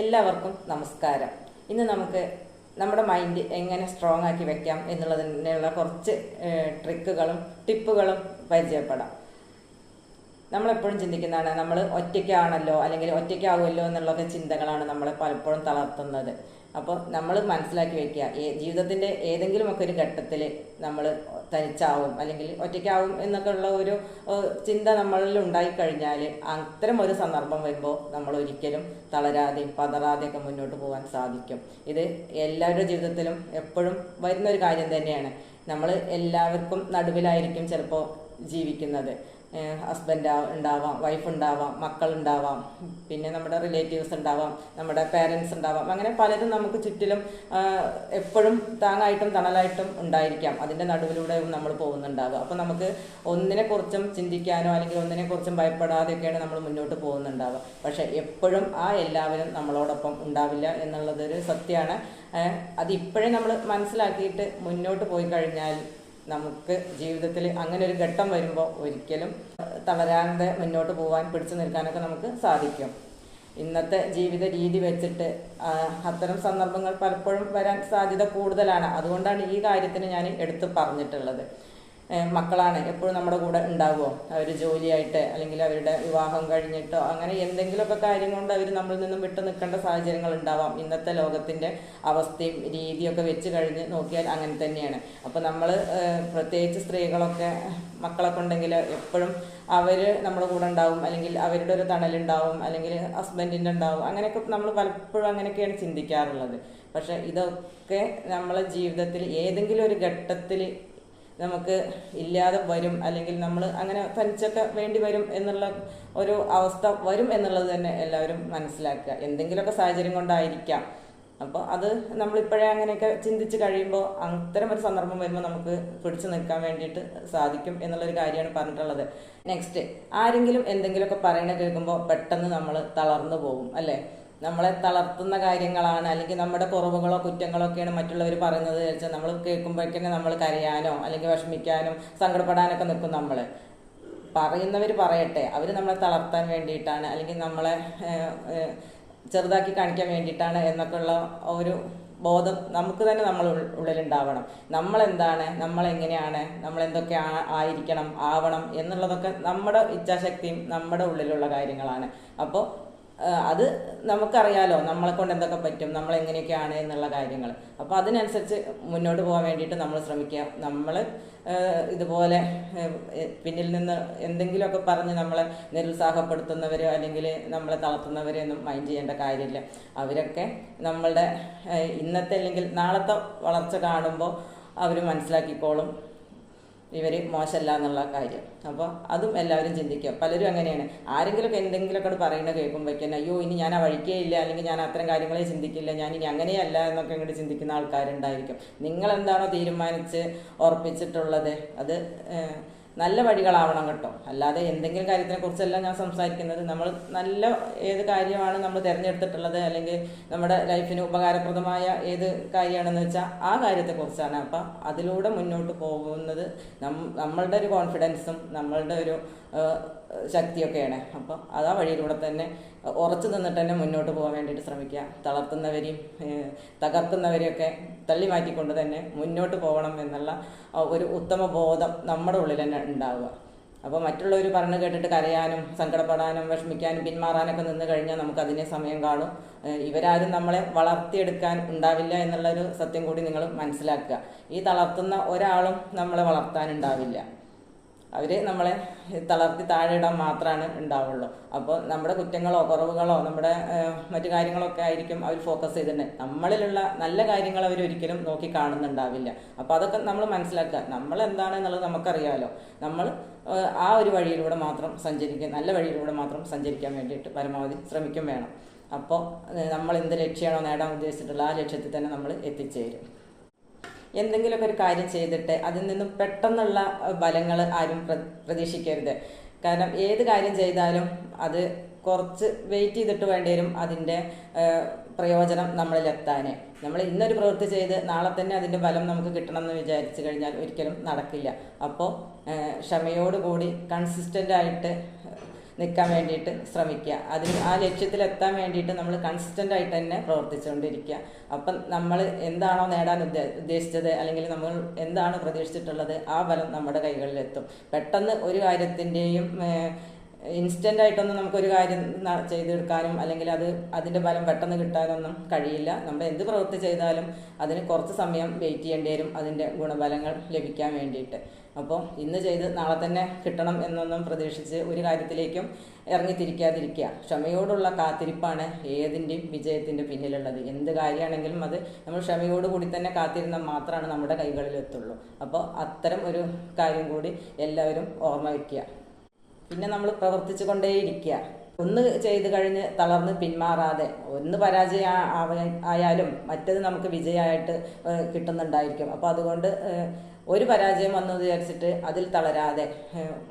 എല്ലാവർക്കും നമസ്കാരം. ഇന്ന് നമുക്ക് നമ്മുടെ മൈൻഡ് എങ്ങനെ സ്ട്രോങ് ആക്കി വെക്കാം എന്നുള്ളതിനുള്ള കുറച്ച് ട്രിക്കുകളും ടിപ്പുകളും പരിചയപ്പെടാം. നമ്മളെപ്പോഴും ചിന്തിക്കുന്നതാണ് നമ്മൾ ഒറ്റയ്ക്കാണല്ലോ അല്ലെങ്കിൽ ഒറ്റയ്ക്കാവുമല്ലോ എന്നുള്ളൊക്കെ ചിന്തകളാണ് നമ്മളെ പലപ്പോഴും തളർത്തുന്നത്. അപ്പോൾ നമ്മൾ മനസ്സിലാക്കി വെക്കുക. ജീവിതത്തിന്റെ ഏതെങ്കിലുമൊക്കെ ഒരു ഘട്ടത്തിൽ നമ്മൾ തനിച്ചാവും അല്ലെങ്കിൽ ഒറ്റയ്ക്കാവും എന്നൊക്കെ ഉള്ള ഒരു ചിന്ത നമ്മളിൽ ഉണ്ടായിക്കഴിഞ്ഞാൽ അത്തരം ഒരു സന്ദർഭം വരുമ്പോൾ നമ്മൾ ഒരിക്കലും തളരാതെയും പതറാതെയൊക്കെ മുന്നോട്ട് പോകാൻ സാധിക്കും. ഇത് എല്ലാവരുടെ ജീവിതത്തിലും എപ്പോഴും വരുന്ന ഒരു കാര്യം തന്നെയാണ്. നമ്മൾ എല്ലാവർക്കും നടുവിലായിരിക്കും ചിലപ്പോൾ ജീവിക്കുന്നത്. ഹസ്ബൻഡ് ഉണ്ടാവാം വൈഫ് ഉണ്ടാവാം മക്കൾ ഉണ്ടാവാം പിന്നെ നമ്മുടെ റിലേറ്റീവ്സ് ഉണ്ടാവാം നമ്മുടെ പേരൻസ് ഉണ്ടാവാം. അങ്ങനെ പലരും നമുക്ക് ചുറ്റിലും എപ്പോഴും താങ്ങായിട്ടും തണലായിട്ടും ഉണ്ടായിരിക്കാം. അതിന്റെ നടുവിലൂടെയും നമ്മൾ പോകുന്നുണ്ടാവുക. അപ്പോൾ നമുക്ക് ഒന്നിനെക്കുറിച്ചും ചിന്തിക്കാനോ അല്ലെങ്കിൽ ഒന്നിനെക്കുറിച്ചും ഭയപ്പെടാതെയൊക്കെയാണ് നമ്മൾ മുന്നോട്ട് പോകുന്നുണ്ടാവുക. പക്ഷേ എപ്പോഴും ആ എല്ലാവരും നമ്മളോടൊപ്പം ഉണ്ടാവില്ല എന്നുള്ളതൊരു സത്യമാണ്. അത് ഇപ്പോഴേ നമ്മൾ മനസ്സിലാക്കിയിട്ട് മുന്നോട്ട് പോയി കഴിഞ്ഞാൽ നമുക്ക് ജീവിതത്തിൽ അങ്ങനെ ഒരു ഘട്ടം വരുമ്പോൾ ഒരിക്കലും തളരാതെ മുന്നോട്ട് പോകാൻ പിടിച്ചു നിൽക്കാനൊക്കെ നമുക്ക് സാധിക്കും. ഇന്നത്തെ ജീവിത രീതി വെച്ചിട്ട് അത്തരം സന്ദർഭങ്ങൾ പലപ്പോഴും വരാൻ സാധ്യത കൂടുതലാണ്. അതുകൊണ്ടാണ് ഈ കാര്യത്തിന് ഞാൻ എടുത്തു പറഞ്ഞിട്ടുള്ളത്. മക്കളാണ് എപ്പോഴും നമ്മുടെ കൂടെ ഉണ്ടാവുമോ? അവർ ജോലിയായിട്ട് അല്ലെങ്കിൽ അവരുടെ വിവാഹം കഴിഞ്ഞിട്ടോ അങ്ങനെ എന്തെങ്കിലുമൊക്കെ കാര്യം കൊണ്ട് അവർ നമ്മളിൽ നിന്നും വിട്ടു നിൽക്കേണ്ട സാഹചര്യങ്ങൾ ഉണ്ടാവാം. ഇന്നത്തെ ലോകത്തിന്റെ അവസ്ഥയും രീതിയൊക്കെ വെച്ച് കഴിഞ്ഞ് നോക്കിയാൽ അങ്ങനെ തന്നെയാണ്. അപ്പോൾ നമ്മൾ പ്രത്യേകിച്ച് സ്ത്രീകളൊക്കെ മക്കളൊക്കെ ഉണ്ടെങ്കിൽ എപ്പോഴും അവർ നമ്മുടെ കൂടെ ഉണ്ടാവും. അല്ലെങ്കിൽ അവരുടെ ഒരു തണലുണ്ടാവും. അല്ലെങ്കിൽ ഹസ്ബൻഡിന്റെ ഉണ്ടാവും. അങ്ങനെയൊക്കെ നമ്മൾ പലപ്പോഴും അങ്ങനെയൊക്കെയാണ് ചിന്തിക്കാറുള്ളത്. പക്ഷേ ഇതൊക്കെ നമ്മളെ ജീവിതത്തിൽ ഏതെങ്കിലും ഒരു ഘട്ടത്തിൽ നമുക്ക് ഇല്ലാതെ വരും അല്ലെങ്കിൽ നമ്മൾ അങ്ങനെ തനിച്ചൊക്കെ വേണ്ടി വരും എന്നുള്ള ഒരു അവസ്ഥ വരും എന്നുള്ളത് തന്നെ എല്ലാവരും മനസ്സിലാക്കുക. എന്തെങ്കിലുമൊക്കെ സാഹചര്യം കൊണ്ടായിരിക്കാം. അപ്പോൾ അത് നമ്മളിപ്പോഴേ അങ്ങനെയൊക്കെ ചിന്തിച്ച് കഴിയുമ്പോൾ അത്തരം ഒരു സന്ദർഭം വരുമ്പോൾ നമുക്ക് പിടിച്ചു നിൽക്കാൻ വേണ്ടിയിട്ട് സാധിക്കും എന്നുള്ളൊരു കാര്യമാണ് പറഞ്ഞിട്ടുള്ളത്. നെക്സ്റ്റ് ആരെങ്കിലും എന്തെങ്കിലുമൊക്കെ പറയണ കേൾക്കുമ്പോൾ പെട്ടെന്ന് നമ്മൾ തളർന്നു പോകും അല്ലേ? നമ്മളെ തളർത്തുന്ന കാര്യങ്ങളാണ് അല്ലെങ്കിൽ നമ്മുടെ കുറവുകളോ കുറ്റങ്ങളോ ഒക്കെയാണ് മറ്റുള്ളവർ പറയുന്നത് വെച്ചാൽ നമ്മൾ കേൾക്കുമ്പോഴേക്കന്നെ നമ്മൾ കരയാനോ അല്ലെങ്കിൽ വിഷമിക്കാനും സങ്കടപ്പെടാനൊക്കെ നിൽക്കും നമ്മൾ. പറയുന്നവർ പറയട്ടെ അവർ നമ്മളെ തളർത്താൻ വേണ്ടിയിട്ടാണ് അല്ലെങ്കിൽ നമ്മളെ ചെറുതാക്കി കാണിക്കാൻ വേണ്ടിയിട്ടാണ് എന്നൊക്കെയുള്ള ഒരു ബോധം നമുക്ക് തന്നെ നമ്മൾ ഉള്ളിലുണ്ടാവണം. നമ്മളെന്താണ് നമ്മളെങ്ങനെയാണ് നമ്മളെന്തൊക്കെ ആയിരിക്കണം ആവണം എന്നുള്ളതൊക്കെ നമ്മുടെ ഇച്ഛാശക്തിയും നമ്മുടെ ഉള്ളിലുള്ള കാര്യങ്ങളാണ്. അപ്പോൾ അത് നമുക്കറിയാലോ നമ്മളെ കൊണ്ട് എന്തൊക്കെ പറ്റും നമ്മൾ എങ്ങനെയൊക്കെയാണ് എന്നുള്ള കാര്യങ്ങൾ. അപ്പോൾ അതിനനുസരിച്ച് മുന്നോട്ട് പോകാൻ വേണ്ടിയിട്ട് നമ്മൾ ശ്രമിക്കുക. നമ്മൾ ഇതുപോലെ പിന്നിൽ നിന്ന് എന്തെങ്കിലുമൊക്കെ പറഞ്ഞ് നമ്മളെ നിരുത്സാഹപ്പെടുത്തുന്നവരോ അല്ലെങ്കിൽ നമ്മളെ തളർത്തുന്നവരോ ഒന്നും മൈൻഡ് ചെയ്യേണ്ട കാര്യമില്ല. അവരൊക്കെ നമ്മളുടെ ഇന്നത്തെ അല്ലെങ്കിൽ നാളത്തെ വളർച്ച കാണുമ്പോൾ അവർ മനസ്സിലാക്കിക്കോളും. ഇവർ മോശമല്ല എന്നുള്ള കാര്യം. അപ്പോൾ അതും എല്ലാവരും ചിന്തിക്കുക. പലരും അങ്ങനെയാണ്. ആരെങ്കിലുമൊക്കെ എന്തെങ്കിലുമൊക്കെ പറയുന്നത് കേൾക്കുമ്പോഴേക്കും അയ്യോ ഇനി ഞാൻ ആ വഴിക്കേ ഇല്ല അല്ലെങ്കിൽ ഞാൻ അത്തരം കാര്യങ്ങളെ ചിന്തിക്കില്ല ഞാൻ ഇനി അങ്ങനെയല്ല എന്നൊക്കെ ഇങ്ങോട്ട് ചിന്തിക്കുന്ന ആൾക്കാരുണ്ടായിരിക്കും. നിങ്ങൾ എന്താണോ തീരുമാനിച്ച് ഉറപ്പിച്ചിട്ടുള്ളത്? അത് നല്ല വഴികളാവണം കേട്ടോ. അല്ലാതെ എന്തെങ്കിലും കാര്യത്തിനെ കുറിച്ചല്ല ഞാൻ സംസാരിക്കുന്നത് നമ്മൾ നല്ല ഏത് കാര്യമാണ് നമ്മൾ തിരഞ്ഞെടുത്തിട്ടുള്ളത് അല്ലെങ്കിൽ നമ്മുടെ ലൈഫിന് ഉപകാരപ്രദമായ ഏത് കാര്യമാണെന്ന് വെച്ചാൽ ആ കാര്യത്തെക്കുറിച്ചാണ്. അപ്പം അതിലൂടെ മുന്നോട്ട് പോകുന്നത് നമ്മളുടെ ഒരു കോൺഫിഡൻസും നമ്മളുടെ ഒരു ശക്തിയൊക്കെയാണ്. അപ്പം അത് ആ വഴിയിലൂടെ തന്നെ ഉറച്ചു നിന്നിട്ട് തന്നെ മുന്നോട്ട് പോകാൻ വേണ്ടിയിട്ട് ശ്രമിക്കുക. തളർത്തുന്നവരെയും തകർക്കുന്നവരെയൊക്കെ തള്ളി മാറ്റിക്കൊണ്ട് തന്നെ മുന്നോട്ട് പോകണം എന്നുള്ള ഒരു ഉത്തമ ബോധം നമ്മുടെ ഉള്ളിൽ തന്നെ ഉണ്ടാവുക. അപ്പോൾ മറ്റുള്ളവർ പറഞ്ഞു കേട്ടിട്ട് കരയാനും സങ്കടപ്പെടാനും വിഷമിക്കാനും പിന്മാറാനൊക്കെ നിന്ന് കഴിഞ്ഞാൽ നമുക്ക് അതിനെ സമയം കാണും. ഇവരാരും നമ്മളെ വളർത്തിയെടുക്കാൻ ഉണ്ടാവില്ല എന്നുള്ളൊരു സത്യം കൂടി നിങ്ങൾ മനസ്സിലാക്കുക. ഈ തളർത്തുന്ന ഒരാളും നമ്മളെ വളർത്താനുണ്ടാവില്ല അവർ നമ്മളെ തളർത്തി താഴെ ഇടാൻ മാത്രമാണ് ഉണ്ടാവുള്ളൂ. അപ്പോൾ നമ്മുടെ കുറ്റങ്ങളോ കുറവുകളോ നമ്മുടെ മറ്റു മറ്റു കാര്യങ്ങളൊക്കെ ആയിരിക്കും അവർ ഫോക്കസ് ചെയ്തിട്ടുണ്ട് നമ്മളിലുള്ള നല്ല കാര്യങ്ങൾ അവർ ഒരിക്കലും നോക്കി കാണുന്നുണ്ടാവില്ല. അപ്പോൾ അതൊക്കെ നമ്മൾ മനസ്സിലാക്കുക. നമ്മൾ എന്താണെന്നുള്ളത് നമുക്കറിയാമല്ലോ നമ്മൾ ആ ഒരു വഴിയിലൂടെ മാത്രം സഞ്ചരിക്കുക നല്ല വഴിയിലൂടെ മാത്രം സഞ്ചരിക്കാൻ വേണ്ടിയിട്ട് പരമാവധി ശ്രമിക്കും വേണം. അപ്പോൾ നമ്മൾ എന്ത് ലക്ഷ്യമാണോ നേടാൻ ഉദ്ദേശിച്ചിട്ടുള്ള ആ ലക്ഷ്യത്തിൽ തന്നെ നമ്മൾ എത്തിച്ചേരും. എന്തെങ്കിലുമൊക്കെ ഒരു കാര്യം ചെയ്തിട്ട് അതിൽ നിന്നും പെട്ടെന്നുള്ള ഫലങ്ങൾ ആരും പ്ര- പ്രതീക്ഷിക്കരുത്. കാരണം ഏത് കാര്യം ചെയ്താലും അത് കുറച്ച് വെയിറ്റ് ചെയ്തിട്ട് വേണ്ടി വരും അതിന്റെ പ്രയോജനം നമ്മളിലെത്താൻ നമ്മൾ ഇന്നൊരു പ്രവൃത്തി ചെയ്ത് നാളെ തന്നെ അതിന്റെ ഫലം നമുക്ക് കിട്ടണം എന്ന് വിചാരിച്ചു കഴിഞ്ഞാൽ ഒരിക്കലും നടക്കില്ല. അപ്പോൾ ക്ഷമയോടുകൂടി കൺസിസ്റ്റന്റ് ആയിട്ട് നിൽക്കാൻ വേണ്ടിയിട്ട് ശ്രമിക്കുക. അതിന് ആ ലക്ഷ്യത്തിലെത്താൻ വേണ്ടിയിട്ട് നമ്മൾ കൺസിസ്റ്റന്റ് ആയിട്ട് തന്നെ പ്രവർത്തിച്ചുകൊണ്ടിരിക്കുക. അപ്പം നമ്മൾ എന്താണോ നേടാൻ ഉദ്ദേശിച്ചത് അല്ലെങ്കിൽ നമ്മൾ എന്താണ് പ്രതീക്ഷിച്ചിട്ടുള്ളത് ആ ഫലം നമ്മുടെ കൈകളിലെത്തും. പെട്ടെന്ന് ഒരു കാര്യത്തിന്റെയും ഇൻസ്റ്റന്റ് ആയിട്ടൊന്നും നമുക്കൊരു കാര്യം ചെയ്തെടുക്കാനും അല്ലെങ്കിൽ അത് അതിന്റെ ഫലം പെട്ടെന്ന് കിട്ടാനൊന്നും കഴിയില്ല. നമ്മൾ എന്ത് പ്രവൃത്തി ചെയ്താലും അതിന് കുറച്ച് സമയം വെയിറ്റ് ചെയ്യേണ്ടി വരും. അതിന്റെ ഗുണഫലങ്ങൾ ലഭിക്കാൻ വേണ്ടിയിട്ട്. അപ്പോൾ ഇന്ന് ചെയ്ത് നാളെ തന്നെ കിട്ടണം എന്നൊന്നും പ്രതീക്ഷിച്ച് ഒരു കാര്യത്തിലേക്കും ഇറങ്ങിത്തിരിക്കാതിരിക്കുക. ക്ഷമയോടുള്ള കാത്തിരിപ്പാണ് ഏതിന്റെയും വിജയത്തിന്റെ പിന്നിലുള്ളത്. എന്ത് കാര്യമാണെങ്കിലും അത് നമ്മൾ ക്ഷമയോടുകൂടി തന്നെ കാത്തിരുന്ന മാത്രമാണ് നമ്മുടെ കൈകളിലെത്തുള്ളൂ അപ്പോൾ അത്തരം ഒരു കാര്യം കൂടി എല്ലാവരും ഓർമ്മ വയ്ക്കുക പിന്നെ നമ്മൾ പ്രവർത്തിച്ചു കൊണ്ടേയിരിക്കുക. ഒന്ന് ചെയ്ത് കഴിഞ്ഞ് തളർന്ന് പിന്മാറാതെ ഒന്ന് പരാജയ ആയാലും മറ്റത് നമുക്ക് വിജയമായിട്ട് കിട്ടുന്നുണ്ടായിരിക്കും. അപ്പോൾ അതുകൊണ്ട് ഒരു പരാജയം വന്നു വിചാരിച്ചിട്ട് അതിൽ തളരാതെ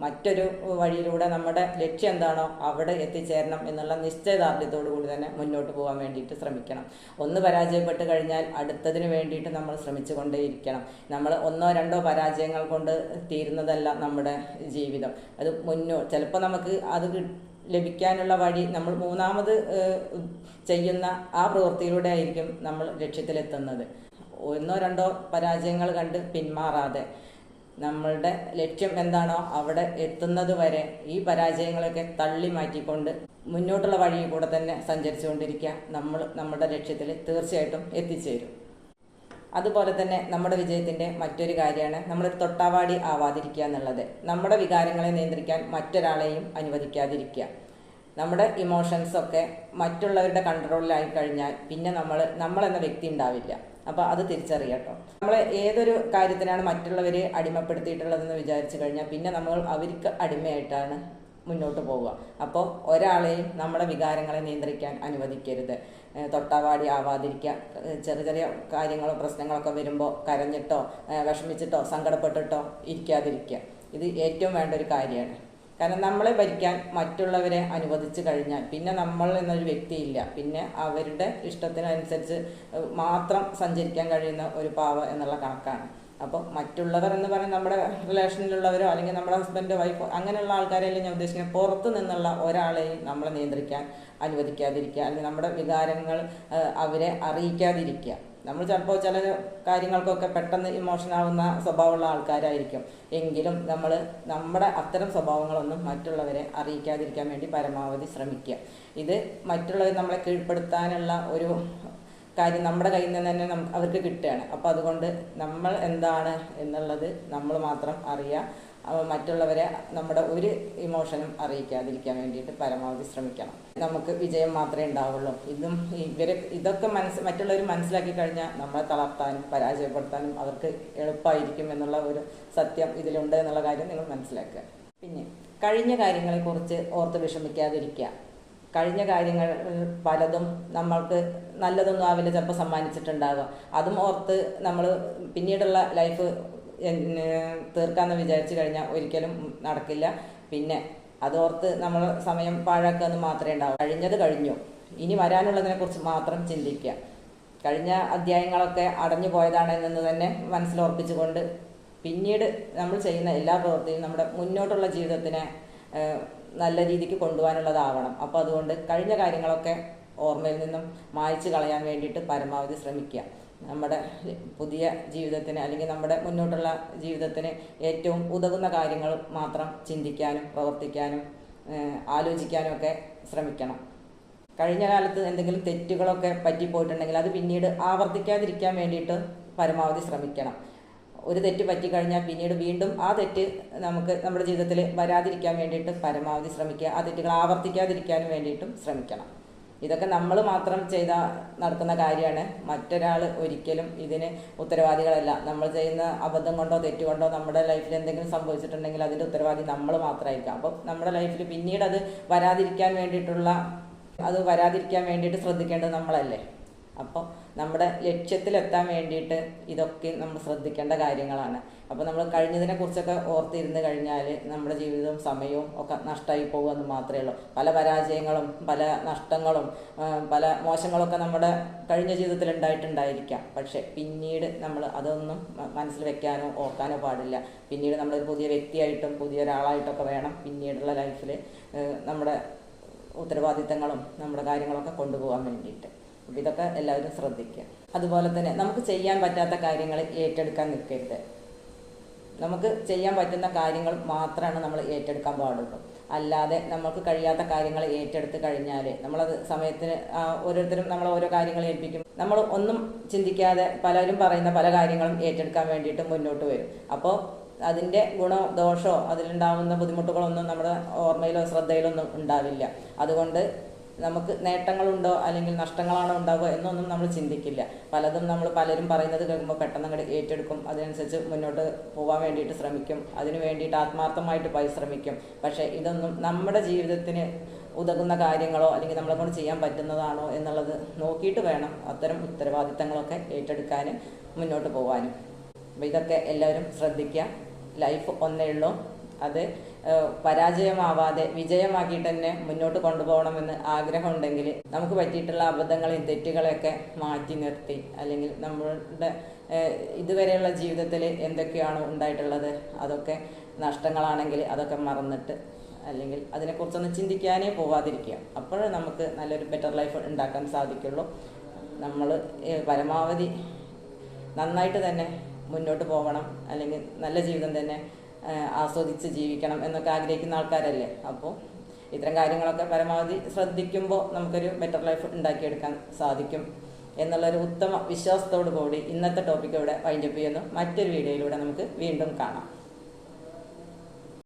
മറ്റൊരു വഴിയിലൂടെ നമ്മുടെ ലക്ഷ്യം എന്താണോ അവിടെ എത്തിച്ചേരണം എന്നുള്ള നിശ്ചയദാർഢ്യത്തോടു കൂടി തന്നെ മുന്നോട്ട് പോകാൻ വേണ്ടിയിട്ട് ശ്രമിക്കണം. ഒന്ന് പരാജയപ്പെട്ട് കഴിഞ്ഞാൽ അടുത്തതിന് വേണ്ടിയിട്ട് നമ്മൾ ശ്രമിച്ചു കൊണ്ടേയിരിക്കണം നമ്മൾ ഒന്നോ രണ്ടോ പരാജയങ്ങൾ കൊണ്ട് തീരുന്നതല്ല നമ്മുടെ ജീവിതം. അത് മുന്നോ ചിലപ്പോൾ നമുക്ക് അത് ലഭിക്കാനുള്ള വഴി നമ്മൾ മൂന്നാമത് ചെയ്യുന്ന ആ പ്രവൃത്തിയിലൂടെ ആയിരിക്കും നമ്മൾ ലക്ഷ്യത്തിലെത്തുന്നത്. ഒന്നോ രണ്ടോ പരാജയങ്ങൾ കണ്ട് പിന്മാറാതെ നമ്മളുടെ ലക്ഷ്യം എന്താണോ അവിടെ എത്തുന്നത് വരെ ഈ പരാജയങ്ങളൊക്കെ തള്ളി മാറ്റിക്കൊണ്ട് മുന്നോട്ടുള്ള വഴിയിൽ കൂടെ തന്നെ സഞ്ചരിച്ചുകൊണ്ടിരിക്കുക നമ്മൾ നമ്മുടെ ലക്ഷ്യത്തിൽ തീർച്ചയായിട്ടും എത്തിച്ചേരും. അതുപോലെ തന്നെ നമ്മുടെ വിജയത്തിന്റെ മറ്റൊരു കാര്യമാണ് നമ്മൾ തൊട്ടാവാടി ആവാതിരിക്കുക എന്നുള്ളത്. നമ്മുടെ വികാരങ്ങളെ നിയന്ത്രിക്കാൻ മറ്റൊരാളെയും അനുവദിക്കാതിരിക്കുക. നമ്മുടെ ഇമോഷൻസൊക്കെ മറ്റുള്ളവരുടെ കൺട്രോളിലായി കഴിഞ്ഞാൽ പിന്നെ നമ്മൾ നമ്മളെന്ന വ്യക്തി ഉണ്ടാവില്ല. അപ്പോൾ അത് തിരിച്ചറിയട്ടോ നമ്മൾ ഏതൊരു കാര്യത്തിനാണ് മറ്റുള്ളവരെ അടിമപ്പെടുത്തിയിട്ടുള്ളതെന്ന് വിചാരിച്ചു കഴിഞ്ഞാൽ പിന്നെ നമ്മൾ അവർക്ക് അടിമയായിട്ടാണ് മുന്നോട്ട് പോവുക. അപ്പോൾ ഒരാളെയും നമ്മുടെ വികാരങ്ങളെ നിയന്ത്രിക്കാൻ അനുവദിക്കരുത്. തൊട്ടാവാടി ആവാതിരിക്കുക ചെറിയ ചെറിയ കാര്യങ്ങളോ പ്രശ്നങ്ങളൊക്കെ വരുമ്പോൾ കരഞ്ഞിട്ടോ വിഷമിച്ചിട്ടോ സങ്കടപ്പെട്ടിട്ടോ ഇരിക്കാതിരിക്കുക ഇത് ഏറ്റവും വേണ്ട ഒരു കാര്യമാണ്. കാരണം നമ്മളെ ഭരിക്കാൻ മറ്റുള്ളവരെ അനുവദിച്ചു കഴിഞ്ഞാൽ പിന്നെ നമ്മൾ എന്നൊരു വ്യക്തിയില്ല. പിന്നെ അവരുടെ ഇഷ്ടത്തിനനുസരിച്ച് മാത്രം സഞ്ചരിക്കാൻ കഴിയുന്ന ഒരു പാവ എന്നുള്ള കണക്കാണ്. അപ്പോൾ മറ്റുള്ളവർ എന്ന് പറയുന്നത് നമ്മുടെ റിലേഷനിലുള്ളവരോ അല്ലെങ്കിൽ നമ്മുടെ ഹസ്ബൻഡോ വൈഫോ അങ്ങനെയുള്ള ആൾക്കാരെയല്ല ഞാൻ ഉദ്ദേശിക്കുന്നത്? പുറത്തു നിന്നുള്ള ഒരാളെയും നമ്മളെ നിയന്ത്രിക്കാൻ അനുവദിക്കാതിരിക്കുക. അല്ലെങ്കിൽ നമ്മുടെ വികാരങ്ങൾ അവരെ അറിയിക്കാതിരിക്കുക. നമ്മൾ ചിലപ്പോൾ ചില കാര്യങ്ങൾക്കൊക്കെ പെട്ടെന്ന് ഇമോഷൻ ആവുന്ന സ്വഭാവമുള്ള ആൾക്കാരായിരിക്കും. എങ്കിലും നമ്മൾ നമ്മുടെ അത്തരം സ്വഭാവങ്ങളൊന്നും മറ്റുള്ളവരെ അറിയിക്കാതിരിക്കാൻ വേണ്ടി പരമാവധി ശ്രമിക്കുക. ഇത് മറ്റുള്ളവർ നമ്മളെ കീഴ്പ്പെടുത്താനുള്ള ഒരു കാര്യം നമ്മുടെ കയ്യിൽ നിന്ന് തന്നെ അവർക്ക് കിട്ടുകയാണ്. അപ്പോൾ അതുകൊണ്ട് നമ്മൾ എന്താണ് എന്നുള്ളത് നമ്മൾ മാത്രം അറിയുക മറ്റുള്ളവരെ നമ്മുടെ ഒരു ഇമോഷനും അറിയിക്കാതിരിക്കാൻ വേണ്ടിയിട്ട് പരമാവധി ശ്രമിക്കണം. നമുക്ക് വിജയം മാത്രമേ ഉണ്ടാവുള്ളൂ. ഇതും ഇവരെ ഇതൊക്കെ മനസ്സ് മറ്റുള്ളവർ മനസ്സിലാക്കി കഴിഞ്ഞാൽ നമ്മളെ തളർത്താനും പരാജയപ്പെടുത്താനും അവർക്ക് എളുപ്പമായിരിക്കും എന്നുള്ള ഒരു സത്യം ഇതിലുണ്ട് എന്നുള്ള കാര്യം നിങ്ങൾ മനസ്സിലാക്കുക. പിന്നെ കഴിഞ്ഞ കാര്യങ്ങളെക്കുറിച്ച് ഓർത്ത് വിഷമിക്കാതിരിക്കുക. കഴിഞ്ഞ കാര്യങ്ങൾ പലതും നമ്മൾക്ക് നല്ലതൊന്നും ആവില്ല ചിലപ്പോൾ സമ്മാനിച്ചിട്ടുണ്ടാകാം അതും ഓർത്ത് നമ്മൾ പിന്നീടുള്ള ലൈഫ് തീർക്കാമെന്ന് വിചാരിച്ചു കഴിഞ്ഞാൽ ഒരിക്കലും നടക്കില്ല. പിന്നെ അതോർത്ത് നമ്മൾ സമയം പാഴാക്കുക മാത്രമേ ഉണ്ടാവൂ കഴിഞ്ഞത് കഴിഞ്ഞു. ഇനി വരാനുള്ളതിനെ കുറിച്ച് മാത്രം ചിന്തിക്കുക. കഴിഞ്ഞ അധ്യായങ്ങളൊക്കെ അടഞ്ഞു പോയതാണെന്ന് തന്നെ മനസ്സിലോർപ്പിച്ചുകൊണ്ട് പിന്നീട് നമ്മൾ ചെയ്യുന്ന എല്ലാ പ്രവൃത്തിയും നമ്മുടെ മുന്നോട്ടുള്ള ജീവിതത്തിനെ നല്ല രീതിക്ക് കൊണ്ടുപോകാനുള്ളതാവണം. അപ്പോൾ അതുകൊണ്ട് കഴിഞ്ഞ കാര്യങ്ങളൊക്കെ ഓർമ്മയിൽ നിന്നും മായ്ച്ചു കളയാൻ വേണ്ടിയിട്ട് പരമാവധി ശ്രമിക്കുക. നമ്മുടെ പുതിയ ജീവിതത്തിന് അല്ലെങ്കിൽ നമ്മുടെ മുന്നോട്ടുള്ള ജീവിതത്തിന് ഏറ്റവും ഉതകുന്ന കാര്യങ്ങൾ മാത്രം ചിന്തിക്കാനും പ്രവർത്തിക്കാനും ആലോചിക്കാനും ഒക്കെ ശ്രമിക്കണം. കഴിഞ്ഞ കാലത്ത് എന്തെങ്കിലും തെറ്റുകളൊക്കെ പറ്റിപ്പോയിട്ടുണ്ടെങ്കിൽ അത് പിന്നീട് ആവർത്തിക്കാതിരിക്കാൻ വേണ്ടിയിട്ട് പരമാവധി ശ്രമിക്കണം. ഒരു തെറ്റ് പറ്റിക്കഴിഞ്ഞാൽ പിന്നീട് വീണ്ടും ആ തെറ്റ് നമുക്ക് നമ്മുടെ ജീവിതത്തിൽ വരാതിരിക്കാൻ വേണ്ടിയിട്ട് പരമാവധി ശ്രമിക്കുക. ആ തെറ്റുകൾ ആവർത്തിക്കാതിരിക്കാനും വേണ്ടിയിട്ടും ശ്രമിക്കണം. ഇതൊക്കെ നമ്മൾ മാത്രം ചെയ്ത നടക്കുന്ന കാര്യമാണ്. മറ്റൊരാൾ ഒരിക്കലും ഇതിന് ഉത്തരവാദികളല്ല. നമ്മൾ ചെയ്യുന്ന അബദ്ധം കൊണ്ടോ തെറ്റുകൊണ്ടോ നമ്മുടെ ലൈഫിൽ എന്തെങ്കിലും സംഭവിച്ചിട്ടുണ്ടെങ്കിൽ അതിന്റെ ഉത്തരവാദി നമ്മൾ മാത്രമായിരിക്കാം. അപ്പോൾ നമ്മുടെ ലൈഫിൽ പിന്നീട് അത് വരാതിരിക്കാൻ വേണ്ടിയിട്ടുള്ള അത് വരാതിരിക്കാൻ വേണ്ടിയിട്ട് ശ്രദ്ധിക്കേണ്ടത് നമ്മളല്ലേ? അപ്പോൾ നമ്മുടെ ലക്ഷ്യത്തിലെത്താൻ വേണ്ടിയിട്ട് ഇതൊക്കെ നമ്മൾ ശ്രദ്ധിക്കേണ്ട കാര്യങ്ങളാണ്. അപ്പോൾ നമ്മൾ കഴിഞ്ഞതിനെ കുറിച്ചൊക്കെ ഓർത്തിരുന്ന് കഴിഞ്ഞാൽ നമ്മുടെ ജീവിതവും സമയവും ഒക്കെ നഷ്ടമായി പോകുമെന്ന് മാത്രമേ ഉള്ളൂ. പല പരാജയങ്ങളും പല നഷ്ടങ്ങളും പല മോശങ്ങളൊക്കെ നമ്മുടെ കഴിഞ്ഞ ജീവിതത്തിൽ ഉണ്ടായിട്ടുണ്ടായിരിക്കാം. പക്ഷെ പിന്നീട് നമ്മൾ അതൊന്നും മനസ്സിൽ വെക്കാനോ ഓർക്കാനോ പാടില്ല. പിന്നീട് നമ്മളൊരു പുതിയ വ്യക്തിയായിട്ടും പുതിയ ഒരാളായിട്ടൊക്കെ വേണം പിന്നീടുള്ള ലൈഫിൽ നമ്മുടെ ഉത്തരവാദിത്തങ്ങളും നമ്മുടെ കാര്യങ്ങളൊക്കെ കൊണ്ടുപോകാൻ വേണ്ടിയിട്ട്. അപ്പോൾ ഇതൊക്കെ എല്ലാവരും ശ്രദ്ധിക്കുക. അതുപോലെ തന്നെ നമുക്ക് ചെയ്യാൻ പറ്റാത്ത കാര്യങ്ങൾ ഏറ്റെടുക്കാൻ നിൽക്കരുത്. നമുക്ക് ചെയ്യാൻ പറ്റുന്ന കാര്യങ്ങൾ മാത്രമാണ് നമ്മൾ ഏറ്റെടുക്കാൻ പാടുള്ളൂ. അല്ലാതെ നമുക്ക് കഴിയാത്ത കാര്യങ്ങൾ ഏറ്റെടുത്ത് കഴിഞ്ഞാൽ നമ്മളത് സമയത്തിന് ഓരോരുത്തരും നമ്മൾ ഓരോ കാര്യങ്ങൾ ഏൽപ്പിക്കും. നമ്മൾ ഒന്നും ചിന്തിക്കാതെ പലരും പറയുന്ന പല കാര്യങ്ങളും ഏറ്റെടുക്കാൻ വേണ്ടിയിട്ട് മുന്നോട്ട് വരും. അപ്പോൾ അതിന്റെ ഗുണോ ദോഷമോ അതിലുണ്ടാവുന്ന ബുദ്ധിമുട്ടുകളൊന്നും നമ്മുടെ ഓർമ്മയിലോ ശ്രദ്ധയിലോ ഒന്നും ഉണ്ടാവില്ല. അതുകൊണ്ട് നമുക്ക് നേട്ടങ്ങളുണ്ടോ അല്ലെങ്കിൽ നഷ്ടങ്ങളാണോ ഉണ്ടാവുക എന്നൊന്നും നമ്മൾ ചിന്തിക്കില്ല. പലതും നമ്മൾ പലരും പറയുന്നത് കേൾക്കുമ്പോൾ പെട്ടെന്ന് അങ്ങോട്ട് ഏറ്റെടുക്കും. അതിനനുസരിച്ച് മുന്നോട്ട് പോകാൻ വേണ്ടിയിട്ട് ശ്രമിക്കും. അതിന് വേണ്ടിയിട്ട് ആത്മാർത്ഥമായിട്ട് പരിശ്രമിക്കും പക്ഷേ ഇതൊന്നും നമ്മുടെ ജീവിതത്തിന് ഉതകുന്ന കാര്യങ്ങളോ അല്ലെങ്കിൽ നമ്മളെ കൊണ്ട് ചെയ്യാൻ പറ്റുന്നതാണോ എന്നുള്ളത് നോക്കിയിട്ട് വേണം അത്തരം ഉത്തരവാദിത്തങ്ങളൊക്കെ ഏറ്റെടുക്കാനും മുന്നോട്ട് പോകാനും അപ്പോൾ ഇതൊക്കെ എല്ലാവരും ശ്രദ്ധിക്കുക. ലൈഫ് ഒന്നേ ഉള്ളൂ. അത് പരാജയമാവാതെ വിജയമാക്കിയിട്ട് തന്നെ മുന്നോട്ട് കൊണ്ടുപോകണമെന്ന് ആഗ്രഹമുണ്ടെങ്കിൽ നമുക്ക് പറ്റിയിട്ടുള്ള അബദ്ധങ്ങളെയും തെറ്റുകളെയൊക്കെ മാറ്റി നിർത്തി. അല്ലെങ്കിൽ നമ്മളുടെ ഇതുവരെയുള്ള ജീവിതത്തിൽ എന്തൊക്കെയാണ് ഉണ്ടായിട്ടുള്ളത് അതൊക്കെ നഷ്ടങ്ങളാണെങ്കിൽ അതൊക്കെ മറന്നിട്ട് അല്ലെങ്കിൽ അതിനെക്കുറിച്ചൊന്നും ചിന്തിക്കാനേ പോവാതിരിക്കുക. അപ്പോഴേ നമുക്ക് നല്ലൊരു ബെറ്റർ ലൈഫ് ഉണ്ടാക്കാൻ സാധിക്കുള്ളൂ. നമ്മൾ പരമാവധി നന്നായിട്ട് തന്നെ മുന്നോട്ട് പോകണം. അല്ലെങ്കിൽ നല്ല ജീവിതം തന്നെ ആസ്വദിച്ച് ജീവിക്കണം എന്നൊക്കെ ആഗ്രഹിക്കുന്ന ആൾക്കാരല്ലേ? അപ്പോൾ ഇത്തരം കാര്യങ്ങളൊക്കെ പരമാവധി ശ്രദ്ധിക്കുമ്പോൾ നമുക്കൊരു ബെറ്റർ ലൈഫ് ഉണ്ടാക്കിയെടുക്കാൻ സാധിക്കും എന്നുള്ളൊരു ഉത്തമ വിശ്വാസത്തോടു കൂടി ഇന്നത്തെ ടോപ്പിക്ക് ഇവിടെ വൈൻഡപ്പ് ചെയ്യുന്നു. മറ്റൊരു വീഡിയോയിലൂടെ നമുക്ക് വീണ്ടും കാണാം.